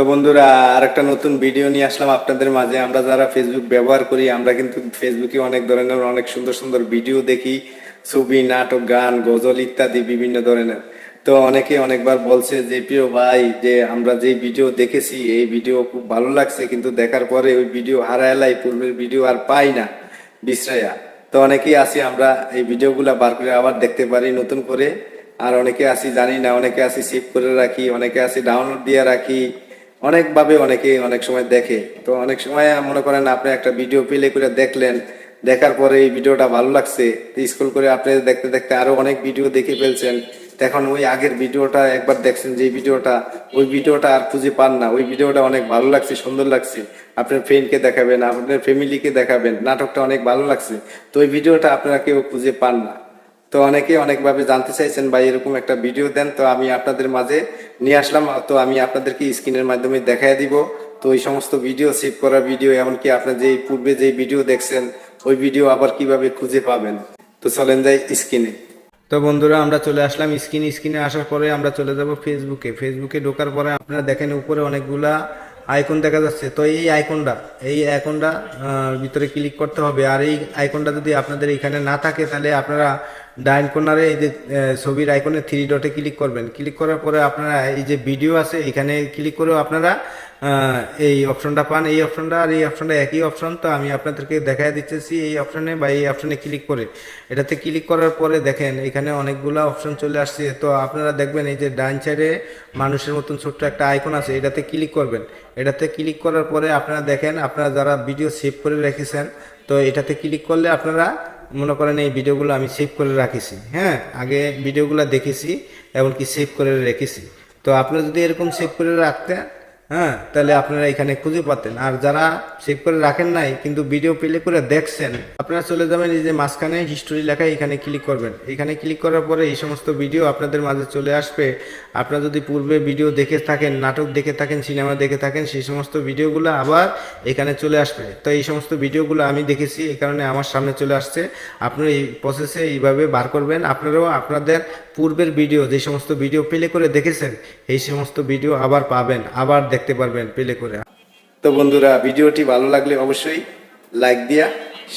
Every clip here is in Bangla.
তো বন্ধুরা, আরেকটা নতুন ভিডিও নিয়ে আসলাম আপনাদের মাঝে। আমরা যারা ফেসবুক ব্যবহার করি, আমরা কিন্তু ফেসবুকে অনেক ধরনের, অনেক সুন্দর সুন্দর ভিডিও দেখি। ছবি, নাটক, গান, গজল ইত্যাদি বিভিন্ন ধরনের। তো অনেকে অনেকবার বলছে যে, প্রিয় ভাই, যে আমরা যে ভিডিও দেখেছি, এই ভিডিও খুব ভালো লাগছে, কিন্তু দেখার পরে ওই ভিডিও হারাইলাই পূর্বের ভিডিও আর পাই না। বিশ্রায়া তো অনেকেই আছি, আমরা এই ভিডিওগুলা বার করে আবার দেখতে পারি নতুন করে। আর অনেকে আছি, জানি না, অনেকে আছি সেভ করে রাখি, অনেকে আছি ডাউনলোড দিয়ে রাখি। অনেকভাবে অনেকে অনেক সময় দেখে। তো অনেক সময় মনে করেন আপনি একটা ভিডিও প্লে করে দেখলেন, দেখার পরে এই ভিডিওটা ভালো লাগছে স্কুল করে আপনি দেখতে দেখতে আরও অনেক ভিডিও দেখে ফেলছেন। এখন ওই আগের ভিডিওটা একবার দেখছেন যে ভিডিওটা ওই ভিডিওটা আর খুঁজে পান না। ওই ভিডিওটা অনেক ভালো লাগছে, সুন্দর লাগছে। আপনার ফ্রেন্ডকে দেখাবেন, আপনার ফ্যামিলিকে দেখাবেন, নাটকটা অনেক ভালো লাগছে। তো ওই ভিডিওটা আপনারা কেউ খুঁজে পান না। তো অনেকে অনেকভাবে জানতে চাইছেন, ভাই, এরকম একটা ভিডিও দেন। তো আমি আপনাদের মাঝে নিয়ে আসলাম। তো আমি আপনাদেরকে স্ক্রিনের মাধ্যমে দেখাই দিব। তো ওই সমস্ত ভিডিও সেভ করা ভিডিও এমনকি আপনার যে পূর্বে যে ভিডিও দেখছেন, ওই ভিডিও আবার কীভাবে খুঁজে পাবেন? তো চলেন যাই স্ক্রিনে। তো বন্ধুরা, আমরা চলে আসলাম স্ক্রিন। স্ক্রিনে আসার পরে আমরা চলে যাব ফেসবুকে ফেসবুকে ঢোকার পরে আপনারা দেখেন উপরে অনেকগুলা আইকন দেখা যাচ্ছে। তো এই আইকনটা এই আইকনটা ভিতরে ক্লিক করতে হবে। আর এই আইকনটা যদি আপনাদের এখানে না থাকে, তাহলে আপনারা ডাইন কর্নারে এই যে ছবির আইকনে থ্রি ডটে ক্লিক করবেন। ক্লিক করার পরে আপনারা এই যে ভিডিও আছে, এখানে ক্লিক করেও আপনারা এই অপশনটা পান। এই অপশনটা আর এই অপশনটা একই অপশন তো আমি আপনাদেরকে দেখাই দিতেছি এই অপশনে বা এই অপশনে ক্লিক করে। এটাতে ক্লিক করার পরে দেখেন, এখানে অনেকগুলা অপশন চলে আসছে। তো আপনারা দেখবেন এই যে ডান সাইডে মানুষের মতন ছোট্ট একটা আইকন আছে, এটাতে ক্লিক করবেন। এটাতে ক্লিক করার পরে আপনারা দেখেন, আপনারা যারা ভিডিও সেভ করে রেখেছেন, তো এটাতে ক্লিক করলে আপনারা মনে করেন এই ভিডিওগুলো আমি সেভ করে রাখেছি হ্যাঁ? আগে ভিডিওগুলো দেখেছি এমনকি সেভ করে রেখেছি। তো আপনারা যদি এরকম সেভ করে রাখতেন হ্যাঁ তাহলে আপনারা এখানে খুঁজে পাতেন। আর যারা সেভ করে রাখেন নাই, কিন্তু ভিডিও প্লে করে দেখছেন, আপনারা চলে যাবেন এই যে মাঝখানে হিস্টোরি লেখা, এখানে ক্লিক করবেন। এখানে ক্লিক করার পরে এই সমস্ত ভিডিও আপনাদের মাঝে চলে আসবে। আপনারা যদি পূর্বে ভিডিও দেখে থাকেন, নাটক দেখে থাকেন সিনেমা দেখে থাকেন, সেই সমস্ত ভিডিওগুলো আবার এখানে চলে আসবে। তো এই সমস্ত ভিডিওগুলো আমি দেখেছি, এই কারণে আমার সামনে চলে আসছে। আপনারা এই প্রসেসে এইভাবে বার করবেন। আপনারাও আপনাদের পূর্বের ভিডিও যে সমস্ত ভিডিও প্লে করে দেখেছেন, এই সমস্ত ভিডিও আবার পাবেন, আবার দেখতে পারবেন পেলে করে। তো বন্ধুরা, ভিডিওটি ভালো লাগলে অবশ্যই লাইক দিয়া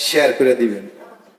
শেয়ার করে দিবেন।